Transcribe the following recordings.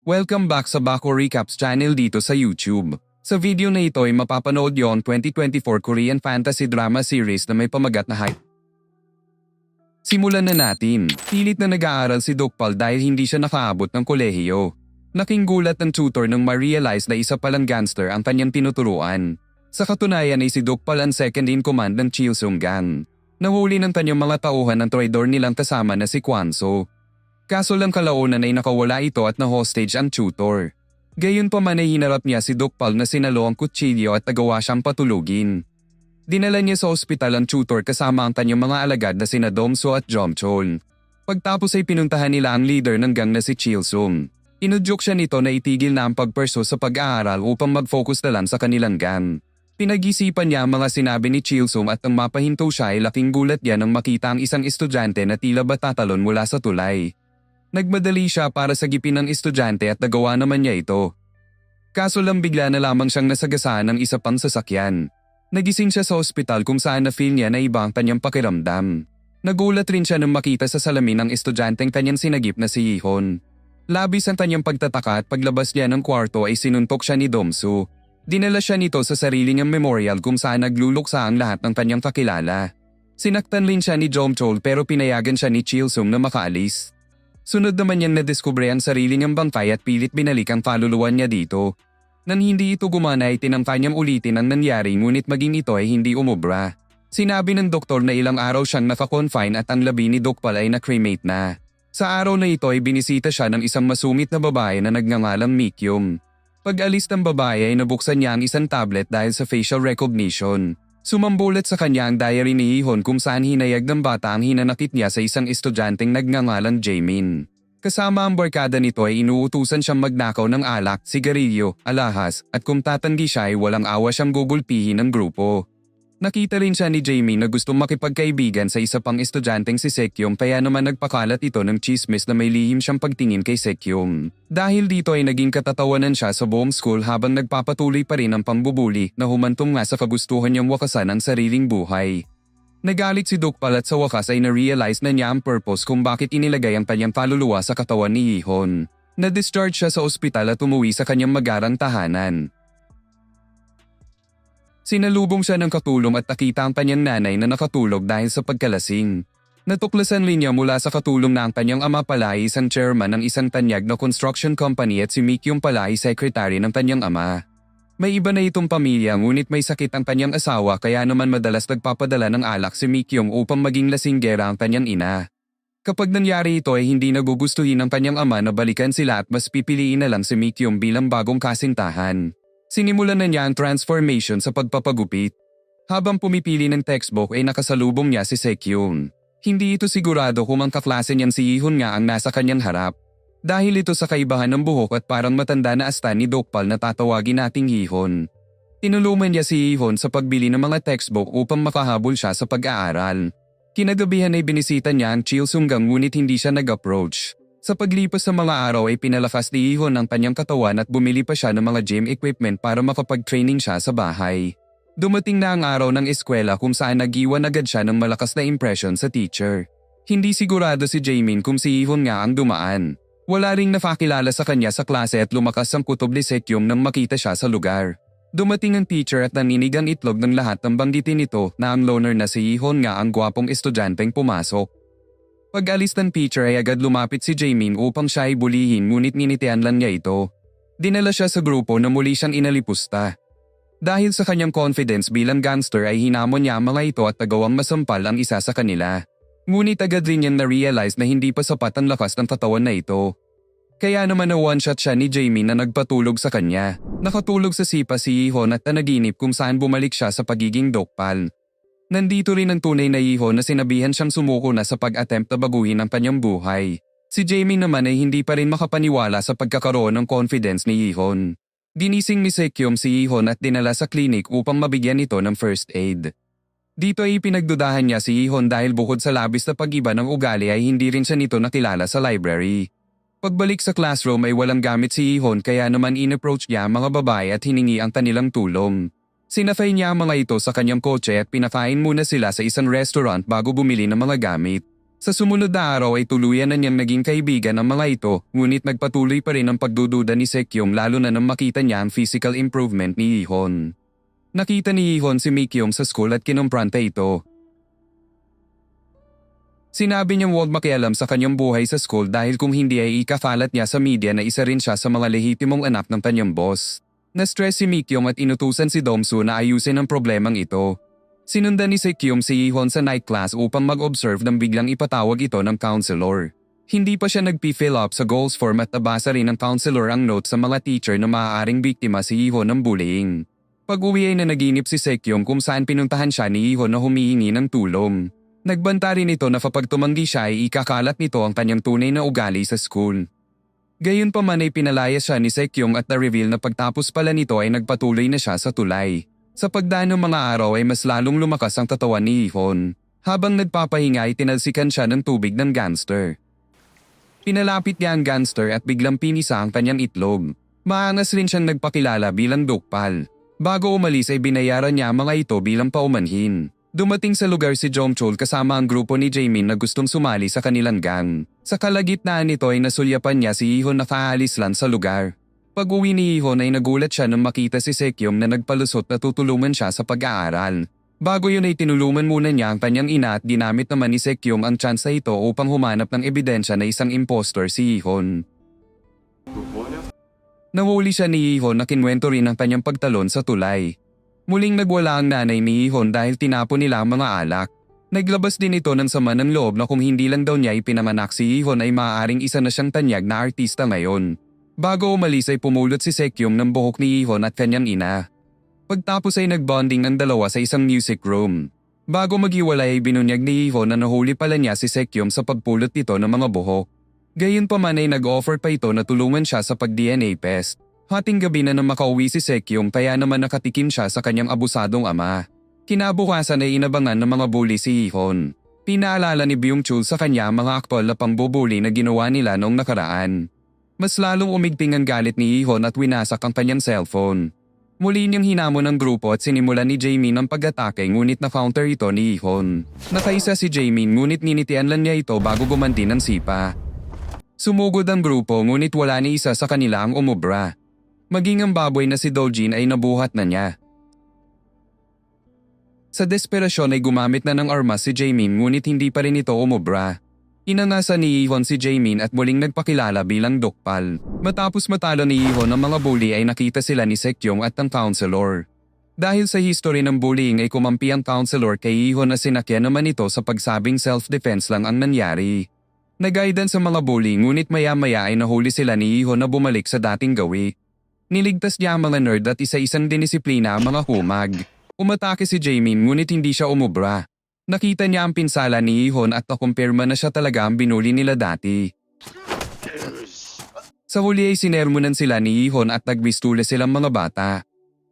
Welcome back sa Bako Recaps channel dito sa YouTube. Sa video na ito ay mapapanood yon 2024 Korean fantasy drama series na may pamagat na hype. Simulan na natin. Pilit na nag-aaral si Dokpal dahil hindi siya nakaabot ng kolehiyo. Naking gulat ng tutor nang ma-realize na isa palang gangster ang kanyang tinuturuan. Sa katunayan ay si Dokpal ang second in command ng Chilsung Gang. Nahuli ng kanyang mga tauhan ng traidor nilang kasama na si Kwanso. Kaso lang kalaunan ay nakawala ito at na-hostage ang tutor. Gayon pa man ay hinarap niya si Dokpal na sinalo ang kutsilyo at nagawa siyang patulugin. Dinala niya sa ospital ang tutor kasama ang kanyang mga alagad na sina Domso at Jomchol. Pagtapos ay pinuntahan nila ang leader ng gang na si Chilsum. Inudyok siya nito na itigil na ang pagperso sa pag-aaral upang mag-focus na lang sa kanilang gang. Pinag-isipan niya ang mga sinabi ni Chilsum at nang mapahinto siya ay laking gulat niya nang makita ang isang estudyante na tila ba tatalon mula sa tulay. Nagmadali siya para sagipin ng estudyante at nagawa naman niya ito. Kaso lang bigla na lamang siyang nasagasaan ng isa pang sasakyan. Nagising siya sa ospital kung saan na-feel niya na iba ang kanyang pakiramdam. Nagulat rin siya nang makita sa salamin ng estudyanteng kanyang sinagip na si Yihon. Labis ang kanyang pagtataka at paglabas niya ng kwarto ay sinuntok siya ni Domsu. Dinala siya nito sa sarili niyang memorial kung saan nagluluksa ang lahat ng kanyang kakilala. Sinaktan rin siya ni Jomchol pero pinayagan siya ni Chilsung na makaalis. Sunod naman niyang nadiskubre ang sarili niyang bangkay at pilit binalik ang kaluluwan niya dito. Nang hindi ito gumana ay tinangka niyang ulitin ang nangyari ngunit maging ito ay hindi umubra. Sinabi ng doktor na ilang araw siyang nakakonfine at ang labi ni Dokpal ay na-cremate na. Sa araw na ito ay binisita siya ng isang masungit na babae na nagngangalang Mikyum. Pag-alis ng babae ay nabuksan niya ang isang tablet dahil sa facial recognition. Sumambulat sa kanya ang diary ni Ihon kung saan hinayag ng bata ang hinanakit niya sa isang estudyanteng nagngangalang Jamin. Kasama ang barkada nito ay inuutusan siyang magnakaw ng alak, sigarilyo, alahas at kung tatanggi siya ay walang awa siyang gugulpihin ng grupo. Nakita rin siya ni Jamie na gustong makipagkaibigan sa isa pang estudyanteng si Sekyum kaya naman nagpakalat ito ng chismis na may lihim siyang pagtingin kay Sekyum. Dahil dito ay naging katatawanan siya sa buong school habang nagpapatuloy pa rin ang pambubuli na humantong nga sa kagustuhan niyang wakasan ang sariling buhay. Nagalit si Dukpal at sa wakas ay na-realize na niya ang purpose kung bakit inilagay ang kanyang kaluluwa sa katawan ni Yihon. Na-discharge siya sa ospital at umuwi sa kanyang magarang tahanan. Sinalubong siya ng katulong at nakita ang kanyang nanay na nakatulog dahil sa pagkalasing. Natuklasan rin niya mula sa katulong na ang kanyang ama pala ay isang chairman ng isang tanyag na construction company at si Mikyung pala ay secretary ng kanyang ama. May iba na itong pamilya ngunit may sakit ang kanyang asawa kaya naman madalas nagpapadala ng alak si Mikyung upang maging lasinggera ang kanyang ina. Kapag nangyari ito ay hindi nagugustuhin ng kanyang ama na balikan sila at mas pipiliin na lang si Mikyung bilang bagong kasintahan. Sinimulan na niya ang transformation sa pagpapagupit. Habang pumipili ng textbook ay nakasalubong niya si Sekyun. Hindi ito sigurado kung ang kaklase niyan si Yihon nga ang nasa kanyang harap. Dahil ito sa kaibahan ng buhok at parang matanda na asta ni Dokpal na tatawagin nating Yihon. Tinulungan niya si Yihon sa pagbili ng mga textbook upang makahabol siya sa pag-aaral. Kinagabihan ay binisita niya ang Chilsunggang ngunit hindi siya nag-approach. Sa paglipas ng mga araw ay pinalakas ni Ihon ang kanyang katawan at bumili pa siya ng mga gym equipment para makapag-training siya sa bahay. Dumating na ang araw ng eskwela kung saan nagiwan agad siya ng malakas na impression sa teacher. Hindi sigurado si Jamin kung si Ihon nga ang dumaan. Wala ring napakilala sa kanya sa klase at lumakas ang kutob ni Sekyum nang makita siya sa lugar. Dumating ang teacher at naninig ang itlog ng lahat ng banggitin nito na ang loner na si Ihon nga ang gwapong estudyanteng pumasok. Pag-alis ng teacher ay agad lumapit si Jamin upang siya ay bulihin ngunit ninitian lang niya ito. Dinala siya sa grupo na muli siyang inalipusta. Dahil sa kanyang confidence bilang gangster ay hinamon niya mga ito at nagawang masampal ang isa sa kanila. Ngunit agad rin niyang na-realize na hindi pa sapat ang lakas ng katawan na ito. Kaya naman na one-shot siya ni Jamie na nagpatulog sa kanya. Nakatulog sa sipa si Ihon at nanaginip kung saan bumalik siya sa pagiging dokpal. Nandito rin ang tunay na Ihon na sinabihan siyang sumuko na sa pag-attempt na baguhin ang kanyang buhay. Si Jamie naman ay hindi pa rin makapaniwala sa pagkakaroon ng confidence ni Ihon. Ginising ni si Ihon at dinala sa klinik upang mabigyan ito ng first aid. Dito ay pinagdudahan niya si Ihon dahil bukod sa labis na pag-iba ng ugali ay hindi rin siya nito nakilala sa library. Pagbalik sa classroom ay walang gamit si Ihon kaya naman in-approach niya mga babae at hiningi ang kanilang tulong. Sinafay niya ang mga ito sa kanyang kotse at pinakain muna sila sa isang restaurant bago bumili ng mga gamit. Sa sumunod na araw ay tuluyan na niyang naging kaibigan ang mga ito, ngunit nagpatuloy pa rin ang pagdududa ni Sekyong lalo na nang makita niya ang physical improvement ni Ihon. Nakita ni Ihon si Mikyong sa school at kinumpranta ito. Sinabi niyang huwag makialam sa kanyang buhay sa school dahil kung hindi ay ikafalat niya sa media na isa rin siya sa mga lehitimong anak ng kanyang boss. Na-stress si Mikyong at inutusan si Domsu na ayusin ang problemang ito. Sinundan ni Sekyum si Ihon sa night class upang mag-observe nang biglang ipatawag ito ng counselor. Hindi pa siya nagpi-fill up sa goals form at nabasa rin ng counselor ang notes sa mga teacher na maaaring biktima si Ihon ng bullying. Pag-uwi ay nanaginip si Sekyong kung saan pinuntahan siya ni Ihon na humihingi ng tulong. Nagbanta rin ito na kapag tumanggi siya ay ikakalat nito ang kanyang tunay na ugali sa school. Gayon pa man ay pinalaya siya ni Sekyong at na-reveal na pagtapos pala nito ay nagpatuloy na siya sa tulay. Sa pagdaan ng mga araw ay mas lalong lumakas ang tatawan ni Ihon. Habang nagpapahinga ay tinalsikan siya ng tubig ng gangster. Pinalapit niya ang gangster at biglang pinisa ang kanyang itlog. Maangas rin siyang nagpakilala bilang dokpal. Bago umalis ay binayaran niya mga ito bilang paumanhin. Dumating sa lugar si Jomchol kasama ang grupo ni Jamin na gustong sumali sa kanilang gang. Sa kalagitnaan nito ay nasulyapan niya si Ihon na kaalis lang sa lugar. Pag uwi ni Ihon ay nagulat siya nang makita si Sekyom na nagpalusot na tutulungan siya sa pag-aaral. Bago yun ay tinulungan muna niya ang kanyang ina at ginamit naman ni Sekyom ang tsansa ito upang humanap ng ebidensya na isang impostor si Ihon. Nahuli siya ni Ihon na kinwento rin ang kanyang pagtalon sa tulay. Muling nagwala ang nanay ni Ihon dahil tinapon nila ang mga alak. Naglabas din ito ng sama ng loob na kung hindi lang daw niya ipinanganak si Ihon ay maaaring isa na siyang tanyag na artista ngayon. Bago umalis ay pumulot si Sekyum ng buhok ni Ihon at kanyang ina. Pagtapos ay nagbonding ang dalawa sa isang music room. Bago maghiwalay ay binunyag ni Ihon na nahuli pala niya si Sekyum sa pagpulot nito ng mga buhok. Gayon pa man ay nag-offer pa ito na tulungan siya sa pag-DNA test. Hating gabi na nang makauwi si Sekyum kaya naman nakatikim siya sa kanyang abusadong ama. Kinabukasan ay inabangan ng mga bully si Ihon. Pinaalala ni Byung Chul sa kanya ang mga aktual na pangbubuli na ginawa nila noong nakaraan. Mas lalong umigting ang galit ni Ihon at winasak ang kanyang cellphone. Muli niyang hinamon ang grupo at sinimulan ni Jamie ng pag-atake ngunit na-counter ito ni Ihon. Nakaisa si Jamie ngunit ninitian lang niya ito bago gumanti ng sipa. Sumugod ang grupo ngunit wala ni isa sa kanila ang umubra. Maging ang baboy na si Doljin ay nabuhat na niya. Sa desperasyon ay gumamit na ng armas si Jamin ngunit hindi pa rin ito umubra. Inangasa ni Ihon si Jamin at muling nagpakilala bilang dokpal. Matapos matalo ni Ihon ang mga bully ay nakita sila ni Sekyong at ang counselor. Dahil sa history ng bullying ay kumampi ang counselor kay Ihon na sinakyan naman ito sa pagsabing self-defense lang ang nangyari. Nagaidan sa mga bully ngunit maya-maya ay nahuli sila ni Ihon na bumalik sa dating gawi. Niligtas niya ang mga nerd at isa-isang dinisiplina ang mga humag. Umatake si Jamin ngunit hindi siya umubra. Nakita niya ang pinsala ni Ihon at nakumpirma na siya talaga ang binuli nila dati. Sa huli ay sinermonan sila ni Ihon at nagbistula silang mga bata.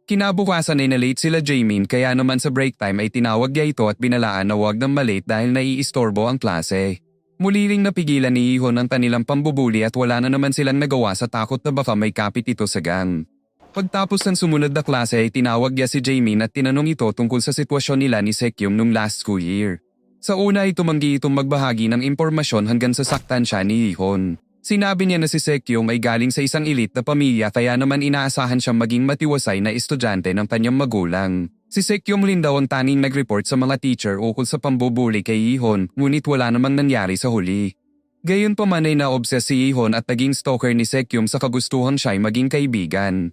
Kinabukasan ay na-late sila Jamin kaya naman sa break time ay tinawag niya ito at binalaan na huwag nang malate dahil naiistorbo ang klase. Muli ring napigilan ni Ihon ang kanilang pambubuli at wala na naman silang nagawa sa takot na baka may kapit ito sa gang. Pagtapos ng sumunod na klase ay tinawag niya si Jamin at tinanong ito tungkol sa sitwasyon nila ni Sekyum nung last school year. Sa una ay tumanggi itong magbahagi ng impormasyon hanggang sa saktan siya ni Ihon. Sinabi niya na si Sekyum ay galing sa isang elite na pamilya kaya naman inaasahan siyang maging matiwasay na estudyante ng kanyang magulang. Si Sekyum rin daw ang tanging nag-report sa mga teacher ukol sa pambubuli kay Ihon ngunit wala namang nangyari sa huli. Gayon pa man ay naobses si Ihon at naging stalker ni Sekyum sa kagustuhan siya ay maging kaibigan.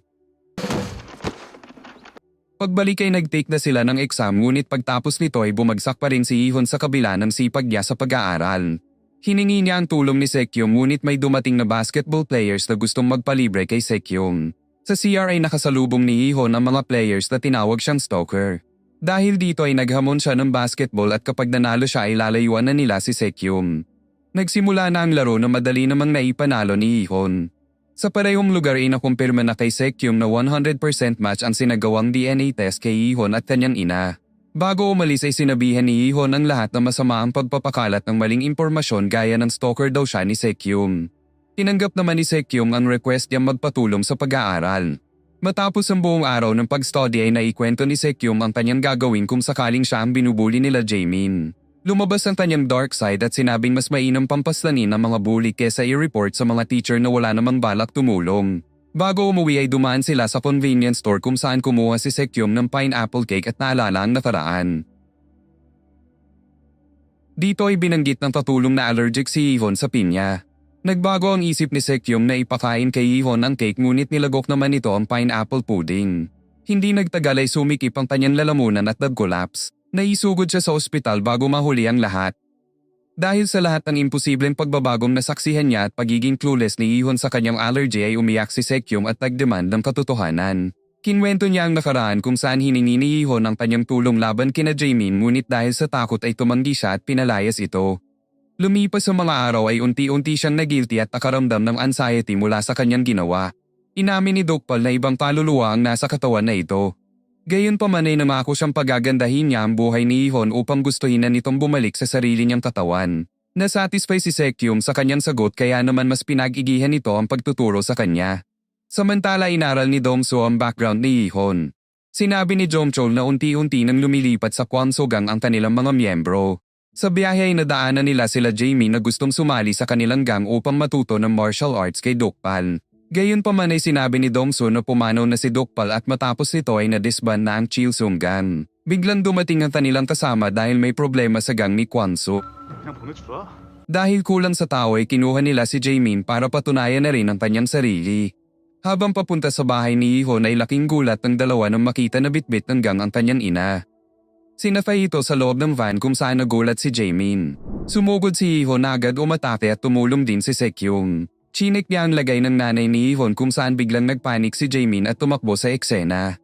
Pagbalik ay nag-take na sila ng exam ngunit pagtapos nito ay bumagsak pa rin si Ihon sa kabila ng sipag niya sa pag-aaral. Hiningi niya ang tulong ni Sekyum ngunit may dumating na basketball players na gustong magpalibre kay Sekyum. Sa CR ay nakasalubong ni Ihon ang mga players na tinawag siyang stalker. Dahil dito ay naghamon siya ng basketball at kapag nanalo siya ay lalayuan na nila si Sekyum. Nagsimula na ang laro na madali namang naipanalo ni Ihon. Sa parehong lugar ay nakumpirma na kay Sekyum na 100% match ang sinagawang DNA test kay Ihon at kanyang ina. Bago umalis ay sinabihan ni Ihon ang lahat na masama ang pagpapakalat ng maling impormasyon gaya ng stalker daw siya ni Sekyum. Tinanggap naman ni Sekyum ang request niyang magpatulong sa pag-aaral. Matapos ang buong araw ng pag-study ay naikwento ni Sekyum ang kanyang gagawin kung sakaling siya ang binubuli nila Jamin. Lumabas ang kanyang dark side at sinabing mas mainam pampaslanin ang mga bully kesa i-report sa mga teacher na wala namang balak tumulong. Bago umuwi ay dumaan sila sa convenience store kung saan kumuha si Sekyum ng pineapple cake at naalala ang nakaraan. Dito ay binanggit ng tatulong na allergic si Yvonne sa pinya. Nagbago ang isip ni Sekyum na ipakain kay Yvonne ang cake ngunit nilagok naman ito ang pineapple pudding. Hindi nagtagal ay sumikip ang kanyang lalamunan at nag-collapse. Naisugod siya sa ospital bago mahuli ang lahat. Dahil sa lahat ng imposibleng pagbabagong nasaksihan niya at pagiging clueless ni Ihon sa kanyang allergy ay umiyak si Sekyum at nagdemand ng katotohanan. Kinwento niya ang nakaraan kung saan hiningi ni Ihon ang kanyang tulong laban kina Jamin ngunit dahil sa takot ay tumanggi siya at pinalayas ito. Lumipas ang mga araw ay unti-unti siyang nagilty at nakaramdam ng anxiety mula sa kanyang ginawa. Inamin ni Dokpal na ibang kaluluwa ang nasa katawan na ito. Gayon pa man ay namako siyang pagagandahin niya ang buhay ni Ihon upang gustuhin na nitong bumalik sa sarili niyang katawan. Nasatisfy si Sekyum sa kanyang sagot kaya naman mas pinag-igihan nito ang pagtuturo sa kanya. Samantala inaral ni Domso ang background ni Ihon. Sinabi ni Jomchol na unti-unti nang lumilipat sa Kwansogang ang kanilang mga miyembro. Sa biyahe ay nadaanan nila sila Jamie na gustong sumali sa kanilang gang upang matuto ng martial arts kay Dokpal. Gayunpaman ay sinabi ni Dongso na pumanaw na si Dokpal at matapos nito ay nadisban na ang Chilsung Gang. Biglang dumating ang kanilang kasama dahil may problema sa gang ni Kwanso. Dahil kulang sa tao ay kinuha nila si Jaemin para patunayan na rin ang kanyang sarili. Habang papunta sa bahay ni Ihon ay laking gulat ng dalawa nang makita na bitbit ng gang ang kanyang ina. Sinafay ito sa loob ng van kung saan nagulat si Jaemin. Sumugod si Ihon agad umatake at tumulong din si Sekyung. Chinik niya ang lagay ng nanay ni Ihon kung saan biglang nagpanik si Jamin at tumakbo sa eksena.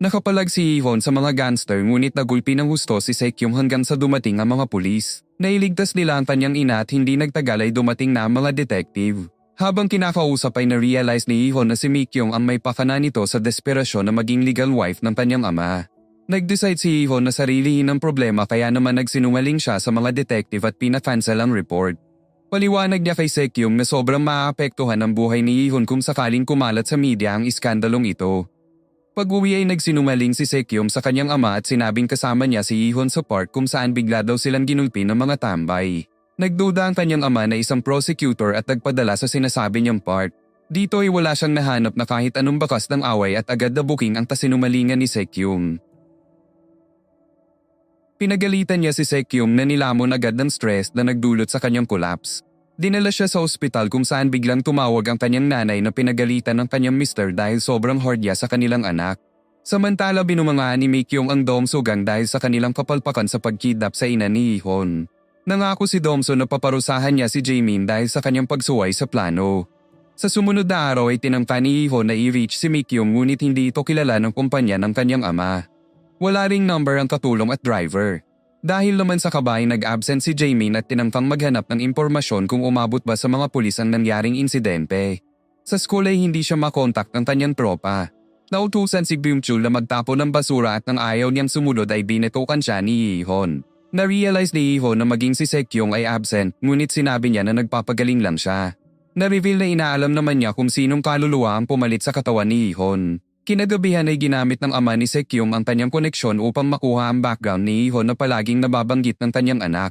Nakapalag si Ihon sa mga gangster ngunit nagulpi ng husto si Sekyung hanggang sa dumating ang mga pulis. Nailigtas nila ang kanyang ina at hindi nagtagal ay dumating na ang mga detective. Habang kinakausap ay na-realize ni Ihon na si Mikyong ang may pakana nito sa desperasyon na maging legal wife ng kanyang ama. Nag-decide si Ihon na sarilihin ang problema kaya naman nagsinungaling siya sa mga detective at pina-cancel ang report. Paliwanag niya kay Sekyung na sobrang maapektuhan ang buhay ni Ihon kung sakaling kumalat sa media ang iskandalong ito. Pag-uwi ay nagsinungaling si Sekyum sa kanyang ama at sinabing kasama niya si Ihon sa park kung saan bigla daw silang ginulpi ng mga tambay. Nagduda ang kanyang ama na isang prosecutor at nagpadala sa sinasabi niyang part. Dito ay wala siyang nahanap na kahit anong bakas ng away at agad na booking ang tasinumalingan ni Sekyum. Pinagalitan niya si Sekyum na nilamon agad ng stress na nagdulot sa kanyang collapse. Dinala siya sa ospital kung saan biglang tumawag ang kanyang nanay na pinagalitan ng kanyang mister dahil sobrang hard niya sa kanilang anak. Samantala binumangaan ni Mikyong ang Domsugang dahil sa kanilang kapalpakan sa pagkidnap sa ina ni Ihon. Nangako si Domso na paparusahan niya si Jamin dahil sa kanyang pagsuway sa plano. Sa sumunod na araw ay tinangka ni Ihon na i-reach si Mikyong ngunit hindi ito kilala ng kumpanya ng kanyang ama. Wala ring number ang katulong at driver. Dahil naman sa kabay nag-absent si Jamin at tinangkang maghanap ng impormasyon kung umabot ba sa mga pulis ang nangyaring insidente. Sa school ay hindi siya makontak ng kanyang tropa. Nautusan si Byung-chul na magtapo ng basura at nang ayaw niyang sumunod ay binetokan siya ni Ihon. Na-realize ni Ihon na maging si Sekyong ay absent ngunit sinabi niya na nagpapagaling lang siya. Na-reveal na inaalam naman niya kung sinong kaluluwa ang pumalit sa katawan ni Ihon. Kinagabihan ay ginamit ng ama ni Sekyum ang kanyang koneksyon upang makuha ang background ni Ihon na palaging nababanggit ng kanyang anak.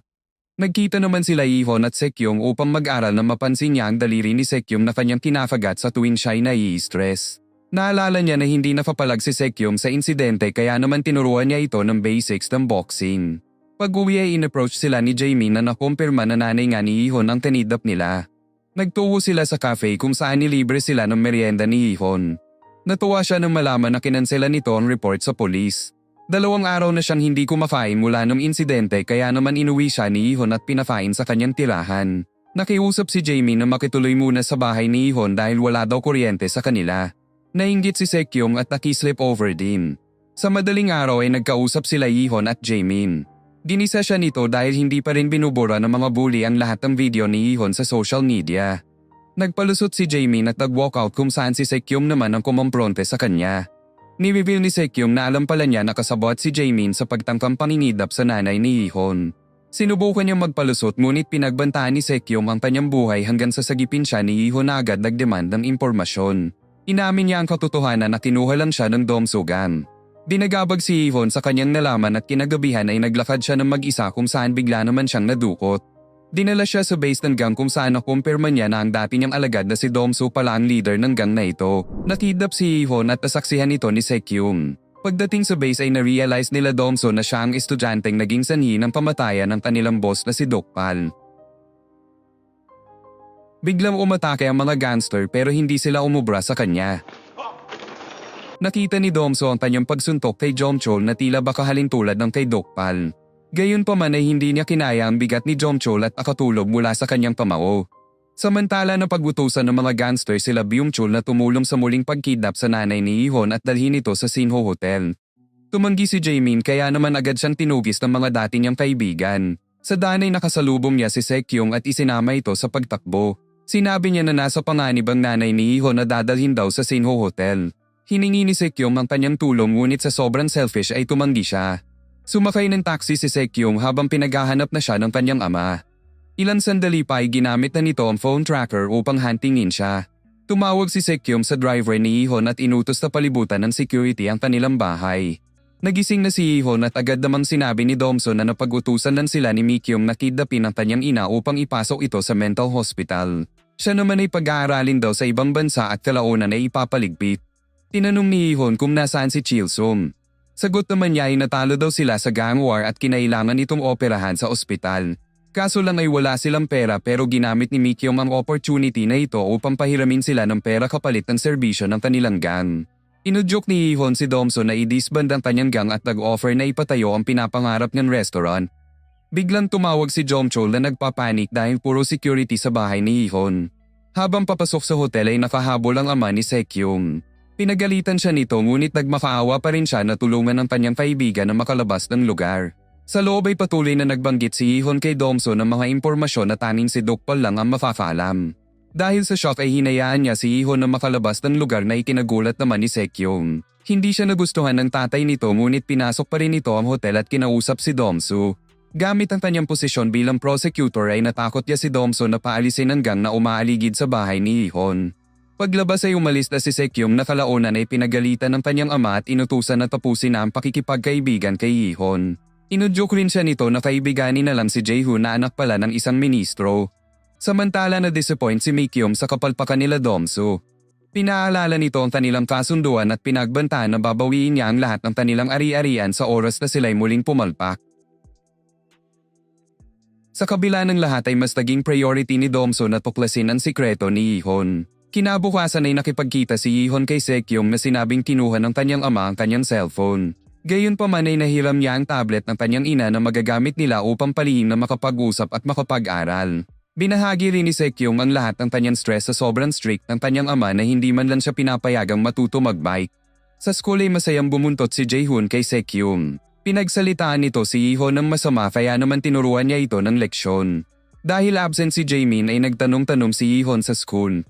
Nagkita naman sila Ihon at Sekyum upang mag-aral na mapansin niya ang daliri ni Sekyum na kanyang kinafagat sa tuwing siya'y nai-stress. Naalala niya na hindi napapalag si Sekyum sa insidente kaya naman tinuruan niya ito ng basics ng boxing. Pag-uwi ay in-approach sila ni Jamie na nakumpirma na nanay nga ni Ihon ang tinidap nila. Nagtuwo sila sa cafe kung saan nilibre sila ng merienda ni Ihon. Natuwa siya nang malaman na kinansela nito ang report sa polis. Dalawang araw na siyang hindi kumakain mula nung insidente kaya naman inuwi siya ni Ihon at pinafain sa kanyang tirahan. Nakiusap si Jamie na makituloy muna sa bahay ni Ihon dahil wala daw kuryente sa kanila. Nainggit si Sekyong at nakisleep over din. Sa madaling araw ay nagkausap sila Ihon at Jamin. Ginisa siya nito dahil hindi pa rin binubura ng mga bully ang lahat ng video ni Ihon sa social media. Nagpalusot si Jamie at nag-walkout kung saan si Sekyum naman ang kumompronte sa kanya. Ni-reveal ni Sekyum na alam pala niya nakasabot si Jamin sa pagtangkang panginidap sa nanay ni Ihon. Sinubukan niyang magpalusot ngunit pinagbantaan ni Sekyum ang kanyang buhay hanggang sa sagipin siya ni Ihon na agad nagdemand ng impormasyon. Inamin niya ang katotohanan na kinuha lang siya ng domsugan. Dinagabag si Ihon sa kanyang nalaman at kinagabihan ay naglakad siya ng mag-isa kung saan bigla naman siyang nadukot. Dinala siya sa base ng gang kung saan nakumpirma niya na ang dati niyang alagad na si Domso pala ang leader ng gang na ito. Nakidnap si Ihon at nasaksihan ito ni Sekyum. Pagdating sa base ay na-realize nila Domso na siya ang estudyanteng naging sanhi ng pamatayan ng kanilang boss na si Dokpal. Biglang umatake ang mga gangster pero hindi sila umubra sa kanya. Nakita ni Domso ang kanyang pagsuntok kay Jomchol na tila baka halintulad ng kay Dokpal. Gayon pa man ay hindi niya kinaya ang bigat ni Jomchol at akatulog mula sa kanyang pamao. Samantala na pagutusan ng mga gangster sila Byumchol na tumulong sa muling pagkidnap sa nanay ni Ihon at dalhin ito sa Sinho Hotel. Tumanggi si Jaemin kaya naman agad siyang tinugis ng mga dati niyang kaibigan. Sa daan ay nakasalubong niya si Sekyong at isinama ito sa pagtakbo. Sinabi niya na nasa panganib ang nanay ni Ihon na dadalhin daw sa Sinho Hotel. Hiningi ni Sekyong ang kanyang tulong ngunit sa sobrang selfish ay tumanggi siya. Sumakay ng taxi si Sekyong habang pinaghahanap na siya ng kanyang ama. Ilan sandali pa ay ginamit na nito ang phone tracker upang huntingin siya. Tumawag si Sekyong sa driver ni Ihon at inutos na palibutan ng security ang kanilang bahay. Nagising na si Ihon at agad namang sinabi ni Domson na napag-utusan lang sila ni Mikyong na kidnapin ang kanyang ina upang ipasok ito sa mental hospital. Siya naman ay pag-aaralin daw sa ibang bansa at kalaunan ay ipapaligpit. Tinanong ni Ihon kung nasaan si Chilsum. Sagot naman niya ay natalo daw sila sa gang war at kinailangan itong operahan sa ospital. Kaso lang ay wala silang pera pero ginamit ni Mikyong ang opportunity na ito upang pahiramin sila ng pera kapalit ng serbisyo ng kanilang gang. Inudyok ni Ihon si Domson na i-disband ang kanyang gang at nag-offer na ipatayo ang pinapangarap ng restaurant. Biglang tumawag si Jomchol na nagpapanik dahil puro security sa bahay ni Ihon. Habang papasok sa hotel ay nakahabol ang ama ni Sekyung. Pinagalitan siya nito ngunit nagmakaawa pa rin siya na tulungan ang kanyang kaibigan na makalabas ng lugar. Sa loob ay patuloy na nagbanggit si Ihon kay Domso ng mga impormasyon na tanging si Dokpal lang ang mafafaalam. Dahil sa shock ay hinayaan niya si Ihon na makalabas ng lugar na ikinagulat naman ni Sekyong. Hindi siya nagustuhan ng tatay nito ngunit pinasok pa rin ito ang hotel at kinausap si Domso. Gamit ang kanyang posisyon bilang prosecutor ay natakot niya si Domso na paalisin ang gang na umaaligid sa bahay ni Ihon. Paglabas ay umalis na si Sekyong na kalaunan ay pinagalitan ng kanyang ama at inutusan na tapusin na ang pakikipagkaibigan kay Ihon. Inudyok rin siya nito na kaibiganin na lang si Jaehoon na anak pala ng isang ministro. Samantala na disappoint si Mikyom sa kapalpakan nila Domso. Pinaalala nito ang kanilang kasunduan at pinagbantaan na babawiin niya ang lahat ng kanilang ari-arian sa oras na sila'y muling pumalpak. Sa kabila ng lahat ay mas naging priority ni Domso na tuklasin ang sikreto ni Ihon. Kinabukasan ay nakipagkita si Ihon kay Sekyong na sinabing kinuha ng kanyang ama ang kanyang cellphone. Gayon pa man ay nahiram niya ang tablet ng kanyang ina na magagamit nila upang palihim na makapag-usap at makapag-aral. Binahagi rin ni Sekyong ang lahat ng kanyang stress sa sobrang strict ng kanyang ama na hindi man lang siya pinapayagang matuto magbike. Sa school ay masayang bumuntot si Jaehoon kay Sekyong. Pinagsalitaan nito si Ihon ng masama kaya naman tinuruan niya ito ng leksyon. Dahil absent si Jaemin ay nagtanong-tanong si Ihon sa school.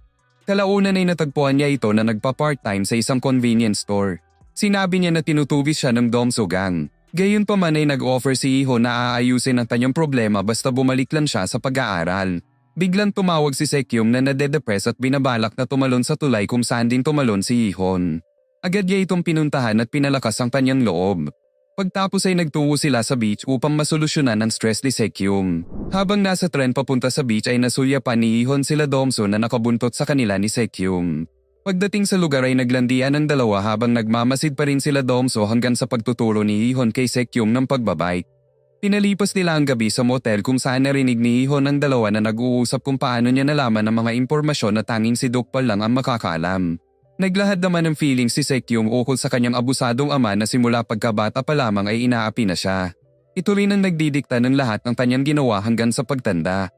Kalaunan ay natagpuan niya ito na nagpa-part-time sa isang convenience store. Sinabi niya na tinutubis siya ng Domso Gang. Gayon pa man ay nag-offer si Iho na aayusin ang kanyang problema basta bumalik lang siya sa pag-aaral. Biglang tumawag si Sekyum na nade-depress at binabalak na tumalon sa tulay kung saan din tumalon si Ihon. Agad niya itong pinuntahan at pinalakas ang kanyang loob. Pagtapos ay nagtungo sila sa beach upang masolusyonan ang stress ni Sekyum. Habang nasa tren papunta sa beach ay nasulya pa ni Ihon sila Domso na nakabuntot sa kanila ni Sekyum. Pagdating sa lugar ay naglandian ang dalawa habang nagmamasid pa rin sila Domso hanggang sa pagtuturo ni Ihon kay Sekyum ng pagbabike. Pinalipas nila ang gabi sa motel kung saan narinig ni Ihon ang dalawa na nag-uusap kung paano niya nalaman ang mga impormasyon na tanging si Dukpal lang ang makakaalam. Naglahad naman ng feelings si Sekyum ukol sa kanyang abusadong ama na simula pagkabata pa lamang ay inaapi na siya. Ito rin ang nagdidikta ng lahat ng kanyang ginawa hanggang sa pagtanda.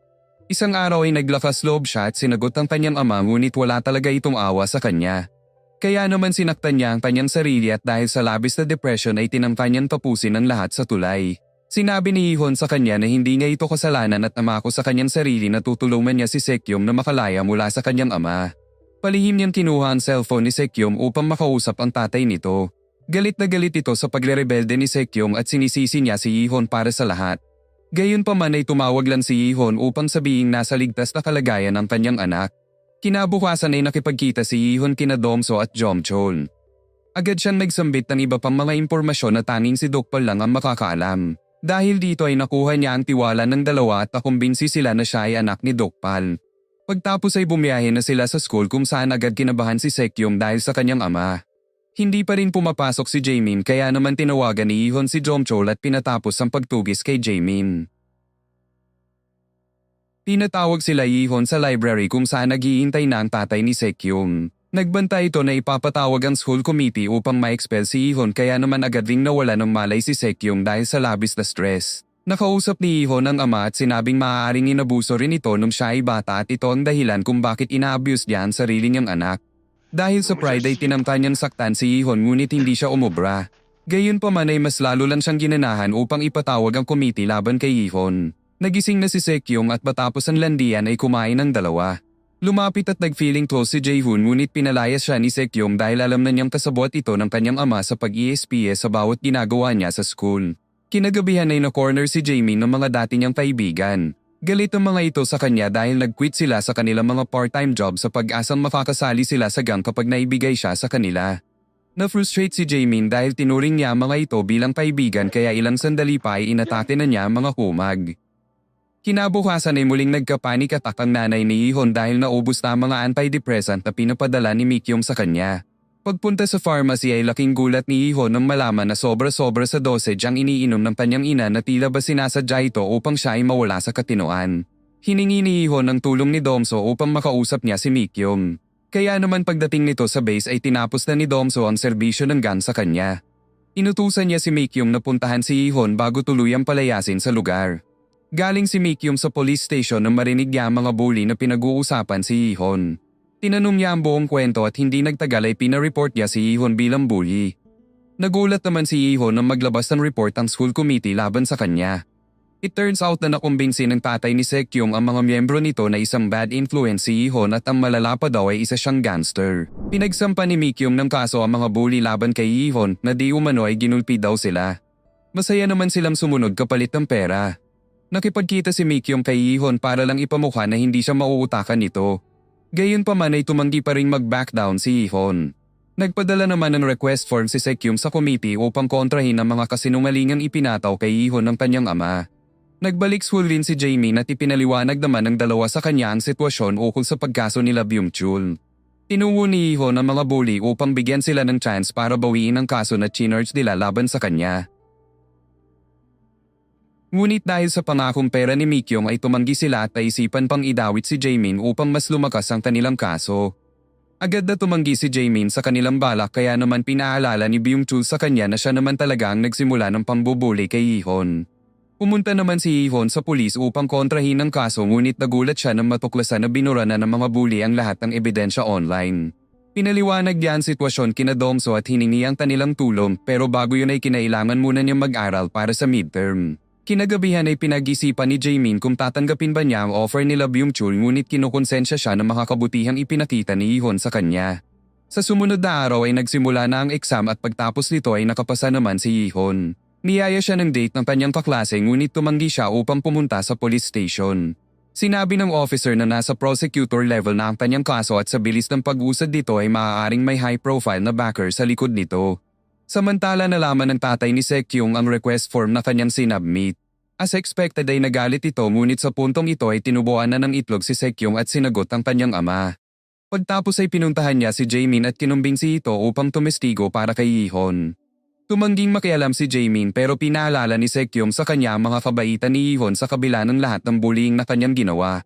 Isang araw ay naglakas loob siya at sinagot ang kanyang ama ngunit wala talaga itong awa sa kanya. Kaya naman sinaktan niya ang kanyang sarili at dahil sa labis na depression ay tinangka niyang tapusin ang lahat sa tulay. Sinabi ni Ihon sa kanya na hindi niya ito kasalanan at namako sa kanyang sarili na tutulungan niya si Sekyum na makalaya mula sa kanyang ama. Palihim niyang kinuha ang cellphone ni Sekyum upang makausap ang tatay nito. Galit na galit ito sa pagre-rebelde ni Sekyum at sinisisi niya si Ihon para sa lahat. Gayon pa man ay tumawag lang si Ihon upang sabihin nasa ligtas na kalagayan ng kanyang anak. Kinabukasan ay nakipagkita si Ihon kina Domso at Jomchol. Agad siyang nagsambit ng iba pang mga impormasyon na tanging si Dokpal lang ang makakaalam. Dahil dito ay nakuha niya ang tiwala ng dalawa at nakumbinsi sila na siya ay anak ni Dokpal. Pagtapos ay bumiyahe na sila sa school kung saan agad kinabahan si Sekyong dahil sa kanyang ama. Hindi pa rin pumapasok si Jamin kaya naman tinawagan ni Ihon si Jomchol at pinatapos ang pagtugis kay Jamin. Pinatawag sila Ihon sa library kung saan naghihintay na ang tatay ni Sekyong. Nagbantay ito na ipapatawag ang school committee upang ma-expel si Ihon kaya naman agad ring nawala ng malay si Sekyong dahil sa labis na stress. Nakausap ni Ihon ang ama at sinabing maaaring inabuso rin ito nung siya ay bata at ito ang dahilan kung bakit ina-abuse niya ang sarili niyang anak. Dahil sa pride ay tinamta niyang saktan si Ihon ngunit hindi siya umubra. Gayon pa man ay mas lalo lang siyang ginanahan upang ipatawag ang committee laban kay Ihon. Nagising na si Sekyong at matapos ang landian ay kumain ng dalawa. Lumapit at nag-feeling close si Jaehoon ngunit pinalayas siya ni Sekyong dahil alam na niyang kasabot ito ng kanyang ama sa pag-ESPS sa bawat ginagawa niya sa school. Kinagabihan ay na-corner si Jamie ng mga dati niyang kaibigan. Galit ang mga ito sa kanya dahil nag-quit sila sa kanilang mga part-time job sa pag-asang makakasali sila sa gang kapag naibigay siya sa kanila. Na-frustrate si Jamin dahil tinuring niya ang mga ito bilang kaibigan kaya ilang sandali pa ay inatake na niya ang mga kumag. Kinabukasan ay muling nagkapanik attack ang nanay ni Ihon dahil naubos na ang mga antidepressant na pinapadala ni Mikyong sa kanya. Pagpunta sa pharmacy ay laking gulat ni Ihon nang malaman na sobra-sobra sa dosage ang iniinom ng kanyang ina na tila ba sinasadya ito upang siya ay mawala sa katinoan. Hiningi ni Ihon ang tulong ni Domso upang makausap niya si Mikyong. Kaya naman pagdating nito sa base ay tinapos na ni Domso ang serbisyo ng gun sa kanya. Inutusan niya si Mikyong na puntahan si Ihon bago tuluyang palayasin sa lugar. Galing si Mikyong sa police station nang marinig niya mga bully na pinag-uusapan si Ihon. Tinanong niya ang buong kwento at hindi nagtagal ay pinareport niya si Ihon bilang bully. Nagulat naman si Ihon nang maglabas ng report ang school committee laban sa kanya. It turns out na nakumbinsi ng tatay ni Sekyong ang mga miyembro nito na isang bad influence si Ihon at ang malala pa daw ay isa siyang gangster. Pinagsampa ni Mikyong ng kaso ang mga bully laban kay Ihon na di umano ay ginulpi daw sila. Masaya naman silang sumunod kapalit ng pera. Nakipagkita si Mikyong kay Ihon para lang ipamukha na hindi siya mauutakan nito. Gayon pa man ay tumanggi pa ring mag-back down si Ihon. Nagpadala naman ng request form si Sekyum sa committee upang kontrahin ang mga kasinungalingang ipinataw kay Ihon ng kanyang ama. Nagbalik school rin si Jamie at ipinaliwanag naman ng dalawa sa kanya ang sitwasyon ukol sa pagkaso nila Byung-chul. Tinungo ni Ihon ang mga bully upang bigyan sila ng chance para bawiin ang kaso na chinarge nila laban sa kanya. Ngunit dahil sa pangakong pera ni Mikyong ay tumanggi sila at naisipan pang idawit si Jamin upang mas lumakas ang kanilang kaso. Agad na tumanggi si Jamin sa kanilang balak kaya naman pinaalala ni Byung Chul sa kanya na siya naman talaga ang nagsimula ng pambubuli kay Ihon. Pumunta naman si Ihon sa pulis upang kontrahin ang kaso ngunit nagulat siya nang matuklasan na binura na ng mga bully ang lahat ng ebidensya online. Pinaliwanag niya ang sitwasyon kina Domso at hiningi ang kanilang tulong pero bago yun ay kinailangan muna niyang mag-aral para sa midterm. Kinagabihan ay pinag-isipan ni Jamin kung tatanggapin ba niya ang offer nila Byung-chul ngunit kinukonsensya siya ng makakabutihang ipinakita ni Ihon sa kanya. Sa sumunod na araw ay nagsimula na ang exam at pagtapos nito ay nakapasa naman si Ihon. Niyaya siya ng date ng kanyang kaklase ngunit tumanggi siya upang pumunta sa police station. Sinabi ng officer na nasa prosecutor level na ang kanyang kaso at sa bilis ng pag-usad dito ay maaaring may high profile na backer sa likod nito. Samantala nalaman ng tatay ni Sekyung ang request form na kanyang sinabmit. As expected ay nagalit ito ngunit sa puntong ito ay tinubuan na ng itlog si Sekyung at sinagot ang kanyang ama. Pagtapos ay pinuntahan niya si Jamin at kinumbinsi ito upang tumestigo para kay Ihon. Tumangging makialam si Jamin pero pinaalala ni Sekyung sa kanya ang mga kabaitan ni Ihon sa kabila ng lahat ng bullying na kanyang ginawa.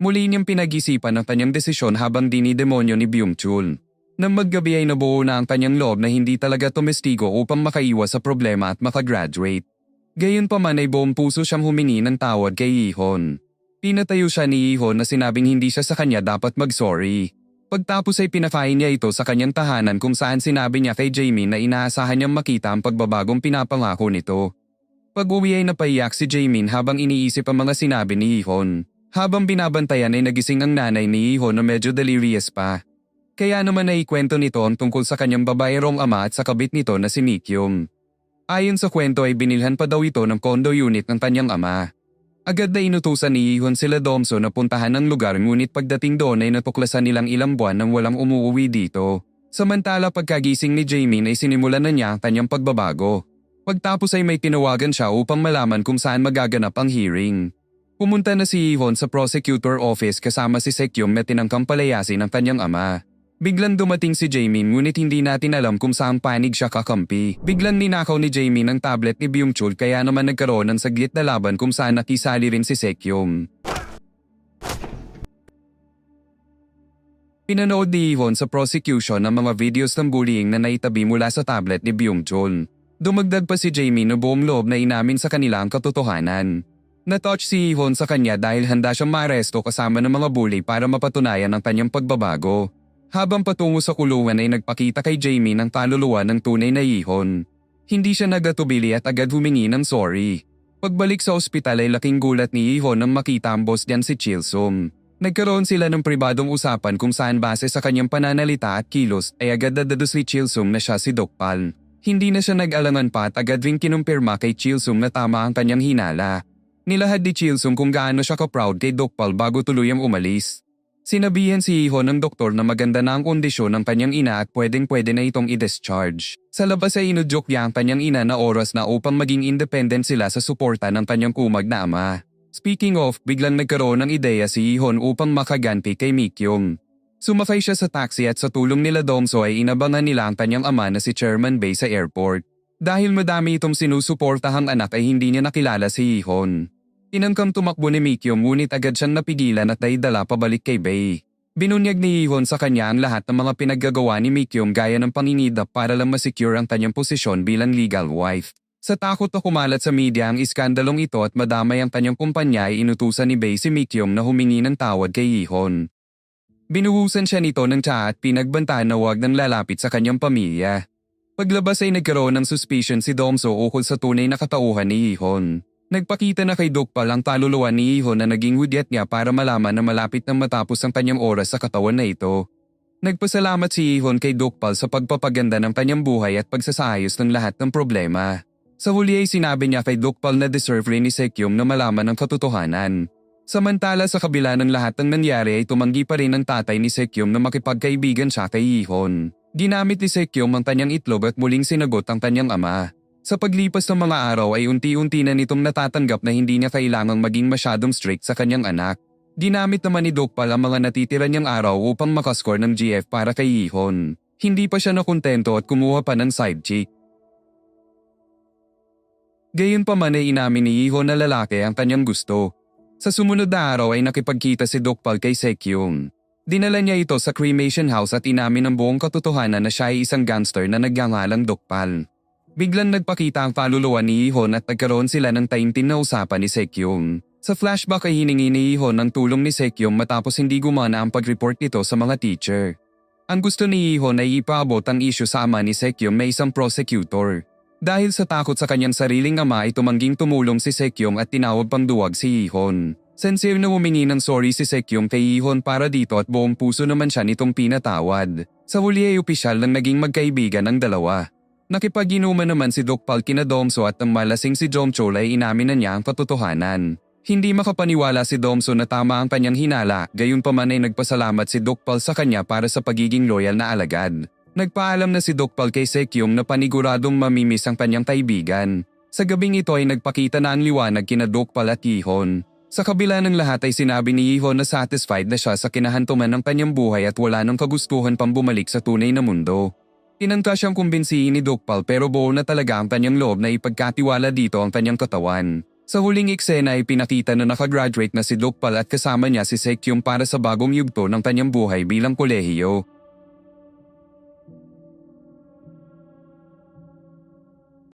Muli niyang pinag-isipan ang kanyang desisyon habang dinidemonyo ni Byung-chul. Nang maggabi ay nabuo na ang kanyang loob na hindi talaga tumestigo upang makaiwas sa problema at makagraduate. Gayon pa man ay buong puso siyang humingi ng tawad kay Ihon. Pinatayo siya ni Ihon na sinabing hindi siya sa kanya dapat mag-sorry. Pagtapos ay pinakain niya ito sa kanyang tahanan kung saan sinabi niya kay Jamie na inaasahan niyang makita ang pagbabagong pinapangako nito. Pag-uwi ay napaiyak si Jamie habang iniisip ang mga sinabi ni Ihon. Habang binabantayan ay nagising ang nanay ni Ihon na medyo delirious pa. Kaya naman naikwento nito ang tungkol sa kanyang babaerong ama at sa kabit nito na si Mikyum. Ayon sa kwento ay binilhan pa daw ito ng condo unit ng kanyang ama. Agad na inutusan ni Ihon sila Domso na puntahan ng lugar ngunit pagdating doon ay natuklasan nilang ilang buwan nang walang umuwi dito. Samantala pagkagising ni Jamie ay sinimulan na niya ang kanyang pagbabago. Pagtapos ay may tinawagan siya upang malaman kung saan magaganap ang hearing. Pumunta na si Ihon sa prosecutor office kasama si Sekyum na tinangkang palayasin ang kanyang ama. Biglang dumating si Jamie ngunit hindi natin alam kung saan panig siya kakampi. Biglang ninakaw ni Jamie ng tablet ni Byung-chul kaya naman nagkaroon ng saglit na laban kung saan nakisali rin si Sekyum. Pinanood ni Ihon sa prosecution ang mga videos ng bullying na naitabi mula sa tablet ni Byung-chul. Dumagdag pa si Jamie na buong loob na inamin sa kanila ang katotohanan. Natouch si Ihon sa kanya dahil handa siyang maaresto kasama ng mga bully para mapatunayan ang kanyang pagbabago. Habang patungo sa kulungan ay nagpakita kay Jamie ng kaluluwa ng tunay na Ihon. Hindi siya nagatubili at agad humingi ng sorry. Pagbalik sa ospital ay laking gulat ni Ihon nang makita ang boss niyan si Chilsum. Nagkaroon sila ng pribadong usapan kung saan base sa kanyang pananalita at kilos ay agad dadados ni Chilsum na siya si Dokpal. Hindi na siya nag-alangan pa at agad ring kinumpirma kay Chilsum na tama ang kanyang hinala. Nilahad ni Chilsum kung gaano siya ka-proud kay Dokpal bago tuluyang umalis. Sinabihan si Ihon ng doktor na maganda na ang kondisyon ng kanyang ina at pwedeng pwede na itong i-discharge. Sa labas ay inudyok niya ang kanyang ina na oras na upang maging independent sila sa suporta ng kanyang kumag na ama. Speaking of, biglang nagkaroon ng ideya si Ihon upang makaganti kay Mikyung. Sumakay siya sa taxi at sa tulong nila Domso ay inabangan nila ang kanyang ama na si Chairman Bay sa airport. Dahil madami itong sinusuportahang anak ay hindi niya nakilala si Ihon. Inangkang tumakbo ni Mikyung ngunit agad siyang napigilan at naidala pabalik kay Bay. Binunyag ni Ihon sa kanya ang lahat ng mga pinaggagawa ni Mikyung gaya ng pangingidap para lang masecure ang kanyang posisyon bilang legal wife. Sa takot na kumalat sa media ang iskandalong ito at madamay ang kanyang kumpanya ay inutusan ni Bay si Mikyung na humingi ng tawad kay Ihon. Binuhusan siya nito ng tsa at pinagbantaan na huwag nang lalapit sa kanyang pamilya. Paglabas ay nagkaroon ng suspicion si Domso ukol sa tunay na katauhan ni Ihon. Nagpakita na kay Dokpal ang kaluluwa ni Ihon na naging hudyat niya para malaman na malapit nang matapos ang kanyang oras sa katawan na ito. Nagpasalamat si Ihon kay Dokpal sa pagpapaganda ng kanyang buhay at pagsasayos ng lahat ng problema. Sa huli ay sinabi niya kay Dokpal na deserve rin ni Sekyum na malaman ang katotohanan. Samantala sa kabila ng lahat ng nangyari ay tumanggi pa rin ang tatay ni Sekyum na makipagkaibigan siya kay Ihon. Ginamit ni Sekyum ang kanyang itlog at muling sinagot ang kanyang ama. Sa paglipas ng mga araw ay unti-unti na nitong natatanggap na hindi niya kailangang maging masyadong strict sa kanyang anak. Ginamit naman ni Dokpal ang mga natitira niyang araw upang makascore ng GF para kay Ihon. Hindi pa siya nakontento at kumuha pa ng side chick. Gayunpaman ay inamin ni Ihon na lalaki ang kanyang gusto. Sa sumunod na araw ay nakipagkita si Dokpal kay Sekyung. Dinala niya ito sa cremation house at inamin ang buong katotohanan na siya ay isang gangster na nagngangalang Dokpal. Biglang nagpakita ang kaluluwa ni Ihon at nagkaroon sila ng taimtim na usapan ni Sekyung. Sa flashback ay hiningi ni Ihon ng tulong ni Sekyung matapos hindi gumana ang pag-report nito sa mga teacher. Ang gusto ni Ihon ay ipaabot ang issue sa ama ni Sekyung na isang prosecutor. Dahil sa takot sa kanyang sariling ama ay tumangging tumulong si Sekyung at tinawag pang duwag si Ihon. Sincere na humingi ng sorry si Sekyung kay Ihon para dito at buong puso naman siya nitong pinatawad. Sa huli ay opisyal nang naging magkaibigan ang dalawa. Nakipag-inuman naman si Dokpal kina Domso at ang malasing si Jomchol ay inamin na niya ang katotohanan. Hindi makapaniwala si Domso na tama ang kanyang hinala, gayon pa man ay nagpasalamat si Dokpal sa kanya para sa pagiging loyal na alagad. Nagpaalam na si Dokpal kay Sekyum na paniguradong mamimiss ang kanyang kaibigan. Sa gabing ito ay nagpakita na ang liwanag kina Dokpal at Ihon. Sa kabila ng lahat ay sinabi ni Ihon na satisfied na siya sa kinahantuman ng kanyang buhay at wala nang kagustuhan pang bumalik sa tunay na mundo. Tinangka siyang kumbinsihin ni Dokpal pero buo na talaga ang kanyang loob na ipagkatiwala dito ang kanyang katawan. Sa huling eksena ay pinakita na nakagraduate na si Dokpal at kasama niya si Sekyum para sa bagong yugto ng kanyang buhay bilang kolehiyo.